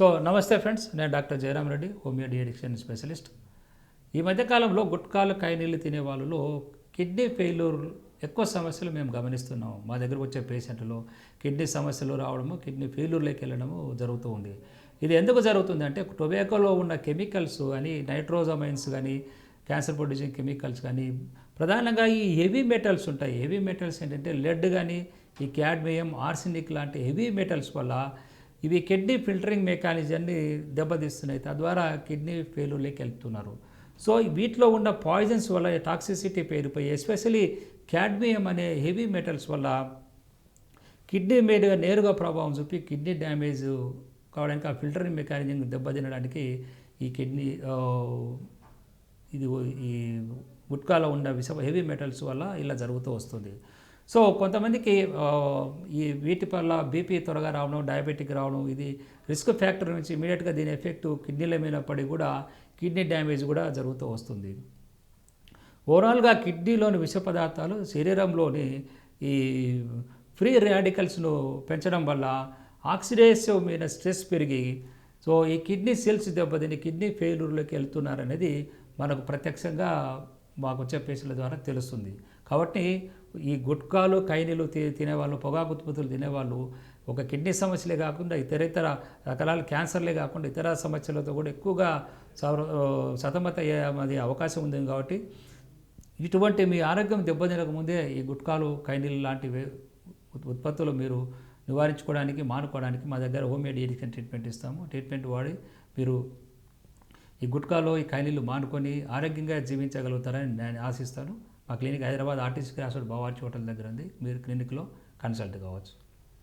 So నమస్తే friends నేను doctor Jayaram Reddy homeo deaddiction specialist. ఈ మధ్యకాలంలో గుట్కాలు కైనీళ్ళు తినే వాళ్ళలో కిడ్నీ ఫెయిల్యూర్ ఎక్కువ సమస్యలు మేము గమనిస్తున్నాం మా దగ్గరకు వచ్చే పేషెంట్లు కిడ్నీ సమస్యలు రావడము కిడ్నీ ఫెయిల్యూర్లోకి వెళ్ళడము జరుగుతూ ఉంది. ఇది ఎందుకు జరుగుతుంది అంటే టొబాకోలో ఉన్న కెమికల్స్ కానీ నైట్రోజమైన్స్ కానీ క్యాన్సర్ ప్రొడ్యూసింగ్ కెమికల్స్ కానీ ప్రధానంగా ఈ హెవీ మెటల్స్ ఉంటాయి. హెవీ మెటల్స్ ఏంటంటే లెడ్ కానీ ఈ క్యాడ్మియం ఆర్సినిక్ లాంటి హెవీ మెటల్స్ వల్ల ఇవి కిడ్నీ ఫిల్టరింగ్ మెకానిజంని దెబ్బతీస్తున్నాయి. తద్వారా కిడ్నీ ఫెయిల్యూర్లోకి వెళ్తున్నారు. సో వీటిలో ఉన్న పాయిజన్స్ వల్ల టాక్సిసిటీ పేరుపోయి ఎస్పెషలీ క్యాడ్మియం అనే హెవీ మెటల్స్ వల్ల కిడ్నీ మీద నేరుగా ప్రభావం చూపి కిడ్నీ డ్యామేజ్ కావడానికి ఆ ఫిల్టరింగ్ మెకానిజం దెబ్బతినడానికి ఈ కిడ్నీ ఇది ఈ గుట్కాలో ఉన్న విష హెవీ మెటల్స్ వల్ల ఇలా జరుగుతూ వస్తుంది. సో కొంతమందికి ఈ వీటి వల్ల బీపీ త్వరగా రావడం డయాబెటిక్ రావడం ఇది రిస్క్ ఫ్యాక్టర్ నుంచి ఇమీడియట్గా దీని ఎఫెక్ట్ కిడ్నీల మీద పడి కూడా కిడ్నీ డ్యామేజ్ కూడా జరుగుతూ వస్తుంది. ఓవరాల్గా కిడ్నీలోని విష పదార్థాలు శరీరంలోని ఈ ఫ్రీ రాడికల్స్ను పెంచడం వల్ల ఆక్సిడేసివ్ మీద స్ట్రెస్ పెరిగి సో ఈ కిడ్నీ సెల్స్ దెబ్బతిని కిడ్నీ ఫెయిల్యూర్లోకి వెళ్తున్నారనేది మనకు ప్రత్యక్షంగా మాకు వచ్చే పేషెంట్ల ద్వారా తెలుస్తుంది. కాబట్టి ఈ గుట్కాలు కైనీలు తినేవాళ్ళు పొగాకు ఉత్పత్తులు తినేవాళ్ళు ఒక కిడ్నీ సమస్యలే కాకుండా ఇతర ఇతర రకరాల క్యాన్సర్లే కాకుండా ఇతర సమస్యలతో కూడా ఎక్కువగా సతమత అయ్యే అవకాశం ఉంది కాబట్టి ఇటువంటి మీ ఆరోగ్యం దెబ్బతినక ముందే ఈ గుట్కాలు కైనీలు లాంటివి ఉత్పత్తులు మీరు నివారించుకోవడానికి మానుకోవడానికి మా దగ్గర హోమియో ట్రీట్మెంట్ ఇస్తాము. ట్రీట్మెంట్ వాడి మీరు ఈ గుట్కాలో ఈ కైనీళ్ళు మానుకొని ఆరోగ్యంగా జీవించగలుగుతారని నేను ఆశిస్తాను. మా clinic Hyderabad RTC cross road Bawarchi hotel దగ్గర ఉంది. మీరు క్లినిక్లో కన్సల్ట్ కావచ్చు.